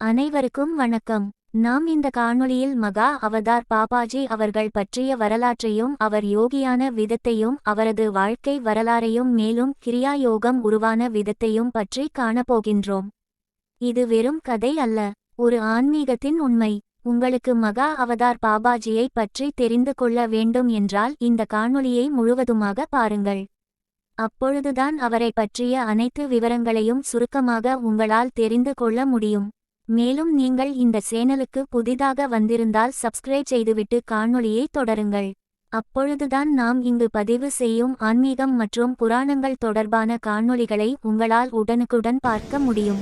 அனைவருக்கும் வணக்கம். நாம் இந்த காணொளியில் மகா அவதார் பாபாஜி அவர்கள் பற்றிய வரலாற்றையும் அவர் யோகியான விதத்தையும் அவரது வாழ்க்கை வரலாறையும் மேலும் கிரியா யோகம் உருவான விதத்தையும் பற்றி காணப்போகின்றோம். இது வெறும் கதை அல்ல. ஒரு ஆன்மீகத்தின் உண்மை. உங்களுக்கு மகா அவதார் பாபாஜியை பற்றி தெரிந்து கொள்ள வேண்டும் என்றால் இந்த காணொளியை முழுவதுமாக பாருங்கள். அப்பொழுதுதான் அவரை பற்றிய அனைத்து விவரங்களையும் சுருக்கமாக உங்களால் தெரிந்து கொள்ள முடியும். மேலும் நீங்கள் இந்த சேனலுக்கு புதிதாக வந்திருந்தால் சப்ஸ்கிரைப் செய்துவிட்டு காணொளியை தொடருங்கள். அப்பொழுதுதான் நாம் இங்கு பதிவு செய்யும் ஆன்மீகம் மற்றும் புராணங்கள் தொடர்பான காணொளிகளை உங்களால் உடனுக்குடன் பார்க்க முடியும்.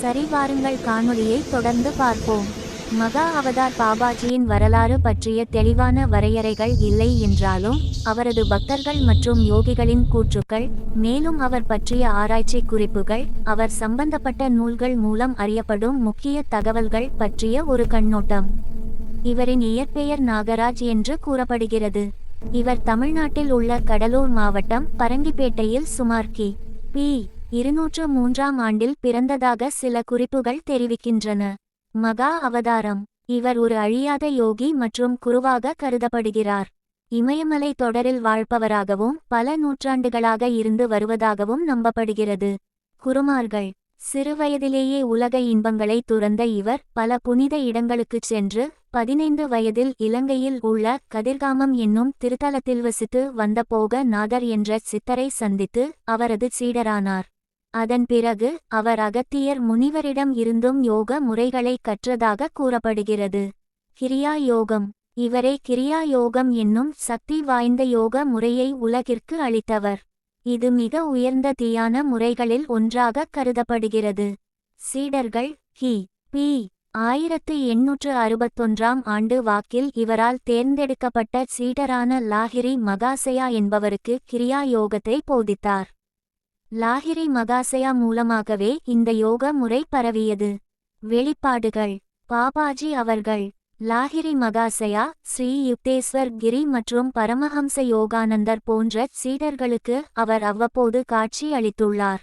சரி வாருங்கள் காணொளியை தொடர்ந்து பார்ப்போம். மகா அவதார் பாபாஜியின் வரலாறு பற்றிய தெளிவான வரையறைகள் இல்லை என்றாலும் அவரது பக்தர்கள் மற்றும் யோகிகளின் கூற்றுக்கள் மேலும் அவர் பற்றிய ஆராய்ச்சி குறிப்புகள் அவர் சம்பந்தப்பட்ட நூல்கள் மூலம் அறியப்படும் முக்கிய தகவல்கள் பற்றிய ஒரு கண்ணோட்டம். இவரின் இயற்பெயர் நாகராஜ் என்று கூறப்படுகிறது. இவர் தமிழ்நாட்டில் உள்ள கடலூர் மாவட்டம் பரங்கிப்பேட்டையில் சுமார் கி. பி. இருநூற்று மூன்றாம் ஆண்டில் பிறந்ததாக சில குறிப்புகள் தெரிவிக்கின்றன. மகா அவதாரம். இவர் ஒரு அழியாத யோகி மற்றும் குருவாக கருதப்படுகிறார். இமயமலை தொடரில் வாழ்பவராகவும் பல நூற்றாண்டுகளாக இருந்து வருவதாகவும் நம்பப்படுகிறது. குருமார்கள். சிறுவயதிலேயே உலக இன்பங்களை துறந்த இவர் பல புனித இடங்களுக்குச் சென்று பதினைந்து வயதில் இலங்கையில் உள்ள கதிர்காமம் என்னும் திருத்தலத்தில் வசித்து வந்தபோக நாதர் என்ற சித்தரை சந்தித்து அவரது சீடரானார். அதன் பிறகு அவர் அகத்தியர் முனிவரிடம் இருந்தும் யோக முறைகளை கற்றதாக கூறப்படுகிறது. கிரியா யோகம். இவரே கிரியா யோகம் என்னும் சக்தி வாய்ந்த யோக முறையை உலகிற்கு அளித்தவர். இது மிக உயர்ந்த தியான முறைகளில் ஒன்றாக கருதப்படுகிறது. சீடர்கள் ஹி பி. ஆயிரத்து எண்ணூற்று அறுபத்தொன்றாம் ஆண்டு வாக்கில் இவரால் தேர்ந்தெடுக்கப்பட்ட சீடரான லாகிரி மகாசயா என்பவருக்கு கிரியா யோகத்தை போதித்தார். லாகிரி மகாசயா மூலமாகவே இந்த யோக முறை பரவியது. வெளிப்பாடுகள். பாபாஜி அவர்கள் லாகிரி மகாசயா ஸ்ரீ யுக்தேஸ்வர் கிரி மற்றும் பரமஹம்ச யோகானந்தர் போன்ற சீடர்களுக்கு அவர் அவ்வப்போது காட்சி அளித்துள்ளார்.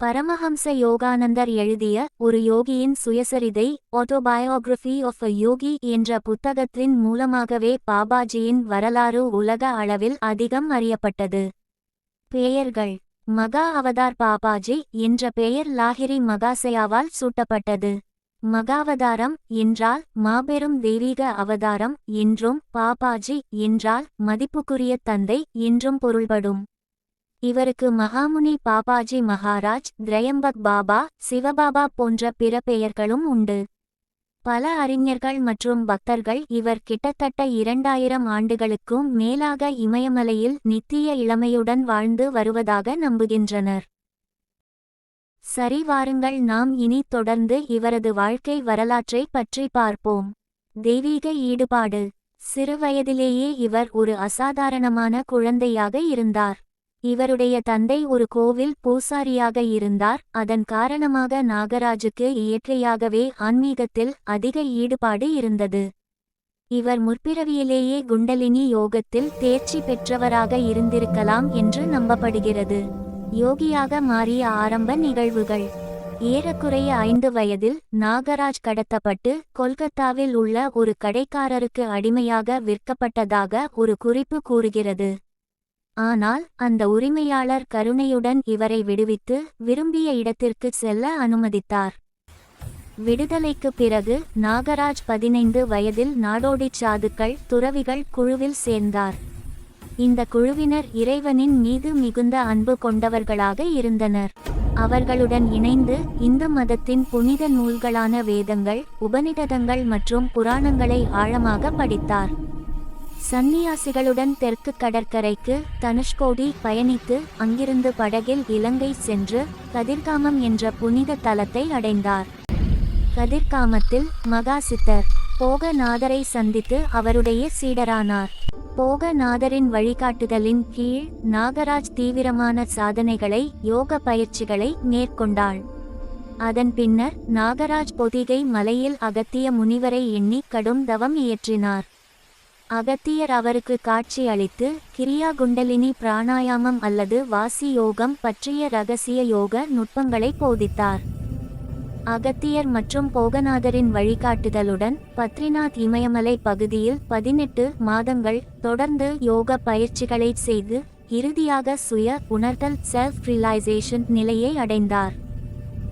பரமஹம்ச யோகானந்தர் எழுதிய ஒரு யோகியின் சுயசரிதை ஆட்டோபயோகிராஃபி ஆஃப் அ யோகி என்ற புத்தகத்தின் மூலமாகவே பாபாஜியின் வரலாறு உலக அளவில் அதிகம் அறியப்பட்டது. பெயர்கள். மகா அவதார் பாபாஜி என்ற பெயர் லாகிரி மகாசயாவால் சூட்டப்பட்டது. மகாவதாரம் என்றால் மாபெரும் தெய்வீக அவதாரம் என்றும் பாபாஜி என்றால் மதிப்புக்குரிய தந்தை என்றும் பொருள்படும். இவருக்கு மகாமுனி பாபாஜி மகாராஜ் திரயம்பக் பாபா சிவபாபா போன்ற பிற பெயர்களும் உண்டு. பல அறிஞர்கள் மற்றும் பக்தர்கள் இவர் கிட்டத்தட்ட இரண்டாயிரம் ஆண்டுகளுக்கும் மேலாக இமயமலையில் நித்திய இளமையுடன் வாழ்ந்து வருவதாக நம்புகின்றனர். சரி வாருங்கள் நாம் இனி தொடர்ந்து இவரது வாழ்க்கை வரலாற்றை பற்றி பார்ப்போம். தெய்வீக ஈடுபாடு. சிறுவயதிலேயே இவர் ஒரு அசாதாரணமான குழந்தையாக இருந்தார். இவருடைய தந்தை ஒரு கோவில் பூசாரியாக இருந்தார் அதன் காரணமாக நாகராஜுக்கு இயற்கையாகவே ஆன்மீகத்தில் அதிக ஈடுபாடு இருந்தது. இவர் முற்பிறவியிலேயே குண்டலினி யோகத்தில் தேர்ச்சி பெற்றவராக இருந்திருக்கலாம் என்று நம்பப்படுகிறது. யோகியாக மாறிய ஆரம்ப நிகழ்வுகள். ஏறக்குறைய ஐந்து வயதில் நாகராஜ் கடத்தப்பட்டு கொல்கத்தாவில் உள்ள ஒரு கடைக்காரருக்கு அடிமையாக விற்கப்பட்டதாக ஒரு குறிப்பு கூறுகிறது. ஆனால் அந்த உரிமையாளர் கருணையுடன் இவரை விடுவித்து விரும்பிய இடத்திற்கு செல்ல அனுமதித்தார். விடுதலைக்கு பிறகு நாகராஜ் பதினைந்து வயதில் நாடோடிச் சாதுக்கள் துறவிகள் குழுவில் சேர்ந்தார். இந்த குழுவினர் இறைவனின் மீது மிகுந்த அன்பு கொண்டவர்களாக இருந்தனர். அவர்களுடன் இணைந்து இந்து மதத்தின் புனித நூல்களான வேதங்கள் உபநிடதங்கள் மற்றும் புராணங்களை ஆழமாக படித்தார். சந்நியாசிகளுடன் தெற்கு கடற்கரைக்கு தனுஷ்கோடி பயணித்து அங்கிருந்து படகில் இலங்கை சென்று கதிர்காமம் என்ற புனித தலத்தை அடைந்தார். கதிர்காமத்தில் மகாசித்தர் போகநாதரை சந்தித்து அவருடைய சீடரானார். போகநாதரின் வழிகாட்டுதலின் கீழ் நாகராஜ் தீவிரமான சாதனைகளை யோக பயிற்சிகளை மேற்கொண்டாள். அதன் பின்னர் நாகராஜ் பொதிகை மலையில் அகத்திய முனிவரை எண்ணி கடும் தவம் இயற்றினார். அகத்தியர் அவருக்கு காட்சி அளித்து கிரியா குண்டலினி பிராணாயாமம் அல்லது வாசி யோகம் பற்றிய ரகசிய யோக நுட்பங்களை போதித்தார். அகத்தியர் மற்றும் போகநாதரின் வழிகாட்டுதலுடன் பத்ரிநாத் இமயமலை பகுதியில் பதினெட்டு மாதங்கள் தொடர்ந்து யோக பயிற்சிகளை செய்து இறுதியாக சுய உணர்தல் செல்ஃப் ரியலைசேஷன் நிலையை அடைந்தார்.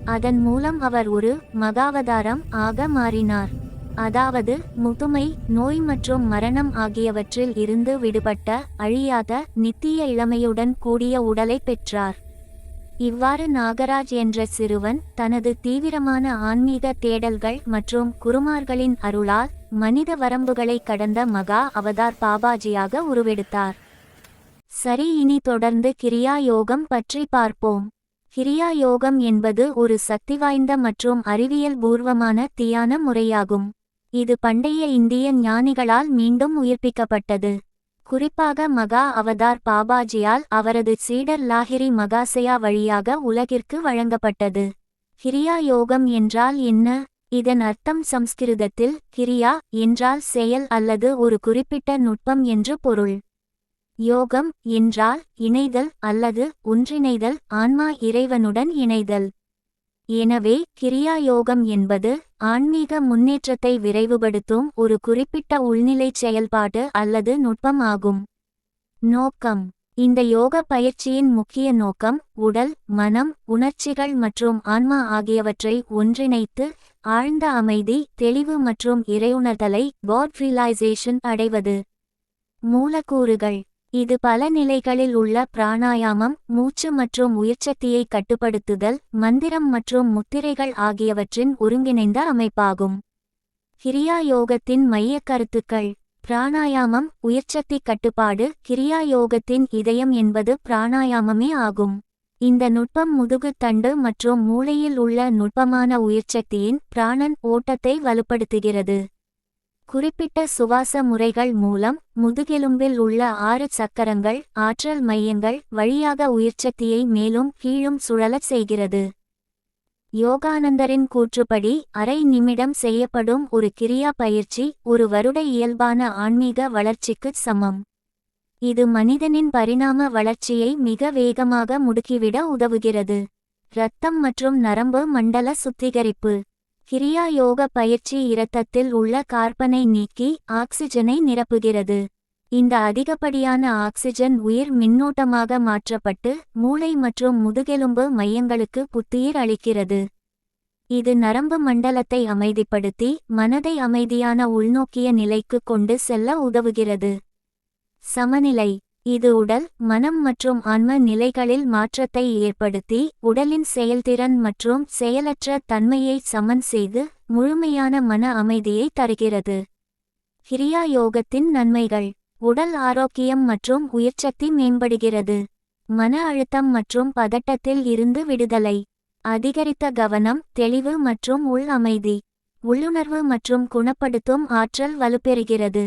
அதன் மூலம் அவர் ஒரு மகாவதாரம் ஆக மாறினார். அதாவது முதுமை நோய் மற்றும் மரணம் ஆகியவற்றில் இருந்து விடுபட்ட அழியாத நித்திய இளமையுடன் கூடிய உடலை பெற்றார். இவ்வாறு நாகராஜ் என்ற சிறுவன் தனது தீவிரமான ஆன்மீக தேடல்கள் மற்றும் குருமார்களின் அருளால் மனித வரம்புகளை கடந்த மகா அவதார் பாபாஜியாக உருவெடுத்தார். சரி இனி தொடர்ந்து கிரியா யோகம் பற்றி பார்ப்போம். கிரியா யோகம் என்பது ஒரு சக்திவாய்ந்த மற்றும் அறிவியல் பூர்வமான தியான முறையாகும். இது பண்டைய இந்திய ஞானிகளால் மீண்டும் உயிர்ப்பிக்கப்பட்டது. குறிப்பாக மகா அவதார் பாபாஜியால் அவரது சீடர் லாஹிரி மகாசயா வழியாக உலகிற்கு வழங்கப்பட்டது. கிரியா யோகம் என்றால் என்ன? இதன் அர்த்தம் சம்ஸ்கிருதத்தில் கிரியா என்றால் செயல் அல்லது ஒரு குறிப்பிட்ட நுட்பம் என்று பொருள். யோகம் என்றால் இணைதல் அல்லது ஒன்றிணைதல் ஆன்மா இறைவனுடன் இணைதல். எனவே கிரியா யோகம் என்பது ஆன்மீக முன்னேற்றத்தை விரைவுபடுத்தும் ஒரு குறிப்பிட்ட உள்நிலை செயல்பாடு அல்லது நுட்பம் ஆகும். நோக்கம். இந்த யோக பயிற்சியின் முக்கிய நோக்கம் உடல் மனம் உணர்ச்சிகள் மற்றும் ஆன்மா ஆகியவற்றை ஒன்றிணைத்து ஆழ்ந்த அமைதி தெளிவு மற்றும் இறையுணர்தலை காட் ரியலைசேஷன் அடைவது. மூலக்கூறுகள். இது பல நிலைகளில் உள்ள பிராணாயாமம் மூச்சு மற்றும் உயிர்ச்சக்தியை கட்டுப்படுத்துதல் மந்திரம் மற்றும் முத்திரைகள் ஆகியவற்றின் ஒருங்கிணைந்த அமைப்பாகும். கிரியா யோகத்தின் மைய கருத்துக்கள். பிராணாயாமம் உயிர்ச்சக்தி கட்டுப்பாடு கிரியா யோகத்தின் இதயம் என்பது பிராணாயாமமே ஆகும். இந்த நுட்பம் முதுகு தண்டு மற்றும் மூளையில் உள்ள நுட்பமான உயிர்ச்சக்தியின் பிராணன் ஓட்டத்தை வலுப்படுத்துகிறது. குறிப்பிட்ட சுவாச முறைகள் மூலம் முதுகெலும்பில் உள்ள ஆறு சக்கரங்கள் ஆற்றல் மையங்கள் வழியாக உயிர்ச்சக்தியை மேலும் கீழும் சுழலச் செய்கிறது. யோகானந்தரின் கூற்றுப்படி அரை நிமிடம் செய்யப்படும் ஒரு கிரியா பயிற்சி ஒரு வருட இயல்பான ஆன்மீக வளர்ச்சிக்கு சமம். இது மனிதனின் பரிணாம வளர்ச்சியை மிக வேகமாக முடுக்கிவிட உதவுகிறது. இரத்தம் மற்றும் நரம்பு மண்டல சுத்திகரிப்பு. கிரியா யோக பயிற்சி இரத்தத்தில் உள்ள கார்பனை நீக்கி ஆக்சிஜனை நிரப்புகிறது. இந்த அதிகப்படியான ஆக்சிஜன் உயிர் மின்னோட்டமாக மாற்றப்பட்டு மூளை மற்றும் முதுகெலும்பு மையங்களுக்கு புத்துயிர் அளிக்கிறது. இது நரம்பு மண்டலத்தை அமைதிப்படுத்தி மனதை அமைதியான உள்நோக்கிய நிலைக்கு கொண்டு செல்ல உதவுகிறது. சமநிலை இது உடல் மனம் மற்றும் ஆன்ம நிலைகளில் மாற்றத்தை ஏற்படுத்தி உடலின் செயல்திறன் மற்றும் செயலற்ற தன்மையை சமன் செய்து முழுமையான மன அமைதியை தருகிறது. கிரியா யோகத்தின் நன்மைகள். உடல் ஆரோக்கியம் மற்றும் உயிர்ச்சக்தி மேம்படுகிறது. மன அழுத்தம் மற்றும் பதட்டத்தில் இருந்து விடுதலை. அதிகரித்த கவனம் தெளிவு மற்றும் உள் அமைதி. உள்ளுணர்வு மற்றும் குணப்படுத்தும் ஆற்றல் வலுப்பெறுகிறது.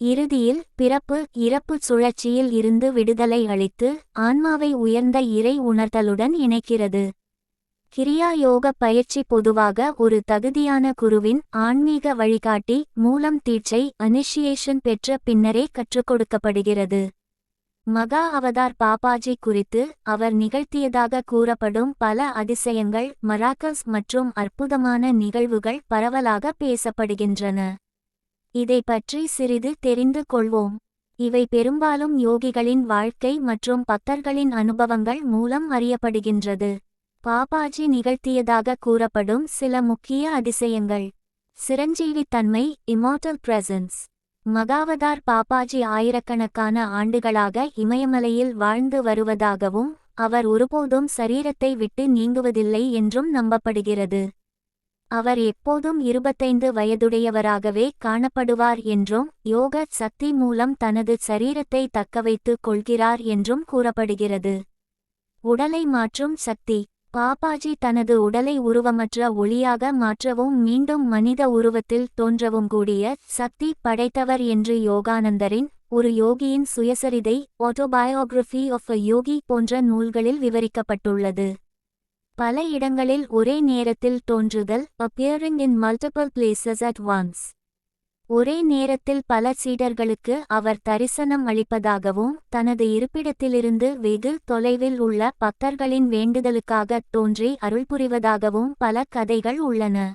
இறுதியில் பிறப்பு இறப்பு சுழற்சியில் இருந்து விடுதலை அளித்து ஆன்மாவை உயர்ந்த இறை உணர்தலுடன் இணைக்கிறது. கிரியா யோக பயிற்சி பொதுவாக ஒரு தகுதியான குருவின் ஆன்மீக வழிகாட்டி மூலம் தீட்சை அனிஷியேஷன் பெற்ற பின்னரே கற்றுக்கொடுக்கப்படுகிறது மகா அவதார் பாபாஜி குறித்து அவர் நிகழ்த்தியதாக கூறப்படும் பல அதிசயங்கள் மராக்கஸ் மற்றும் அற்புதமான நிகழ்வுகள் பரவலாக பேசப்படுகின்றன. இதை பற்றி சிறிது தெரிந்து கொள்வோம். இவை பெரும்பாலும் யோகிகளின் வாழ்க்கை மற்றும் பக்தர்களின் அனுபவங்கள் மூலம் அறியப்படுகின்றது. பாபாஜி நிகழ்த்தியதாக கூறப்படும் சில முக்கிய அதிசயங்கள். சிரஞ்சீவித்தன்மை இமோட்டல் பிரசன்ஸ் மகாவதார் பாபாஜி ஆயிரக்கணக்கான ஆண்டுகளாக இமயமலையில் வாழ்ந்து வருவதாகவும் அவர் ஒருபோதும் சரீரத்தை விட்டு நீங்குவதில்லை என்றும் நம்பப்படுகிறது. அவர் எப்போதும் இருபத்தைந்து வயதுடையவராகவே காணப்படுவார் என்றும் யோக சக்தி மூலம் தனது சரீரத்தை தக்கவைத்துக் கொள்கிறார் என்றும் கூறப்படுகிறது. உடலை மாற்றும் சக்தி. பாபாஜி தனது உடலை உருவமற்ற ஒளியாக மாற்றவும் மீண்டும் மனித உருவத்தில் தோன்றவும் கூடிய சக்தி படைத்தவர் என்று யோகானந்தரின் ஒரு யோகியின் சுயசரிதை ஆட்டோபயோகிராஃபி ஆஃப் அ யோகி போன்ற நூல்களில் விவரிக்கப்பட்டுள்ளது. பல இடங்களில் ஒரே நேரத்தில் தோன்றுதல் appearing in multiple places at once ஒரே நேரத்தில் பல சீடர்களுக்கு அவர் தரிசனம் அளிப்பதாகவும் தனது இருப்பிடத்திலிருந்து வெகு தொலைவில் உள்ள பக்தர்களின் வேண்டுதலுக்காகத் தோன்றி அருள் புரிவதாகவும் பல கதைகள் உள்ளன.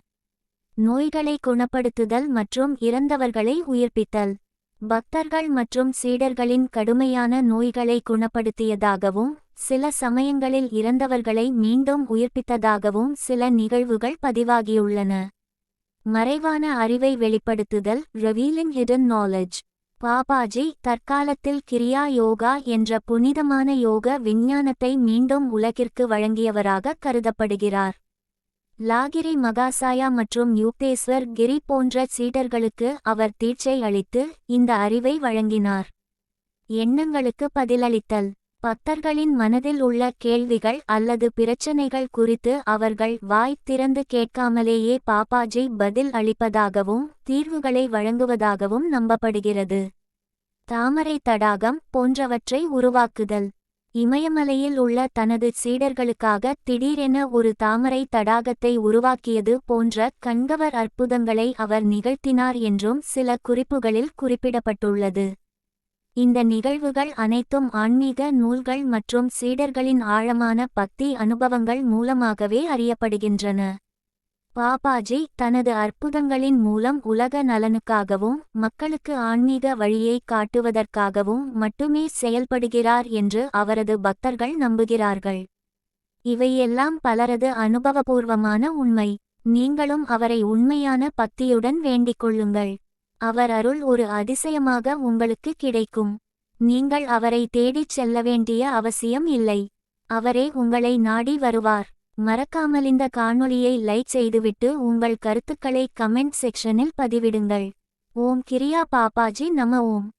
நோய்களை குணப்படுத்துதல் மற்றும் இறந்தவர்களை உயிர்ப்பித்தல். பக்தர்கள் மற்றும் சீடர்களின் கடுமையான நோய்களை குணப்படுத்தியதாகவும் சில சமயங்களில் இறந்தவர்களை மீண்டும் உயிர்ப்பித்ததாகவும் சில நிகழ்வுகள் பதிவாகியுள்ளன. மறைவான அறிவை வெளிப்படுத்துதல் ரெவீலிங் ஹிடன் நாலேஜ் பாபாஜி தற்காலத்தில் கிரியா யோகா என்ற புனிதமான யோக விஞ்ஞானத்தை மீண்டும் உலகிற்கு வழங்கியவராக கருதப்படுகிறார். லாகிரி மகாசாயா மற்றும் யுக்தேஸ்வர் கிரி போன்ற சீடர்களுக்கு அவர் தீட்சை அளித்து இந்த அறிவை வழங்கினார். எண்ணங்களுக்கு பதிலளித்தல். பக்தர்களின் மனதில் உள்ள கேள்விகள் அல்லது பிரச்சனைகள் குறித்து அவர்கள் வாய் திறந்து கேட்காமலேயே பாப்பாஜி பதில் அளிப்பதாகவும் தீர்வுகளை வழங்குவதாகவும் நம்பப்படுகிறது. தாமரை தடாகம் போன்றவற்றை உருவாக்குதல். இமயமலையில் உள்ள தனது சீடர்களுக்காக திடீரென ஒரு தாமரை தடாகத்தை உருவாக்கியது போன்ற கண்கவர் அற்புதங்களை அவர் நிகழ்த்தினார் என்றும் சில குறிப்புகளில் குறிப்பிடப்பட்டுள்ளது. இந்த நிகழ்வுகள் அனைத்தும் ஆன்மீக நூல்கள் மற்றும் சீடர்களின் ஆழமான பக்தி அனுபவங்கள் மூலமாகவே அறியப்படுகின்றன. பாபாஜி தனது அற்புதங்களின் மூலம் உலக நலனுக்காகவும் மக்களுக்கு ஆன்மீக வழியை காட்டுவதற்காகவும் மட்டுமே செயல்படுகிறார் என்று அவரது பக்தர்கள் நம்புகிறார்கள். இவையெல்லாம் பலரது அனுபவபூர்வமான உண்மை. நீங்களும் அவரை உண்மையான பக்தியுடன் வேண்டிக் கொள்ளுங்கள். அவர் அருள் ஒரு அதிசயமாக உங்களுக்கு கிடைக்கும். நீங்கள் அவரை தேடிச் செல்ல வேண்டிய அவசியம் இல்லை. அவரே உங்களை நாடி வருவார். மறக்காமல் இந்த காணொளியை லைக் செய்துவிட்டு உங்கள் கருத்துக்களை கமெண்ட் செக்ஷனில் பதிவிடுங்கள். ஓம் கிரியா பாப்பாஜி நம ஓம்.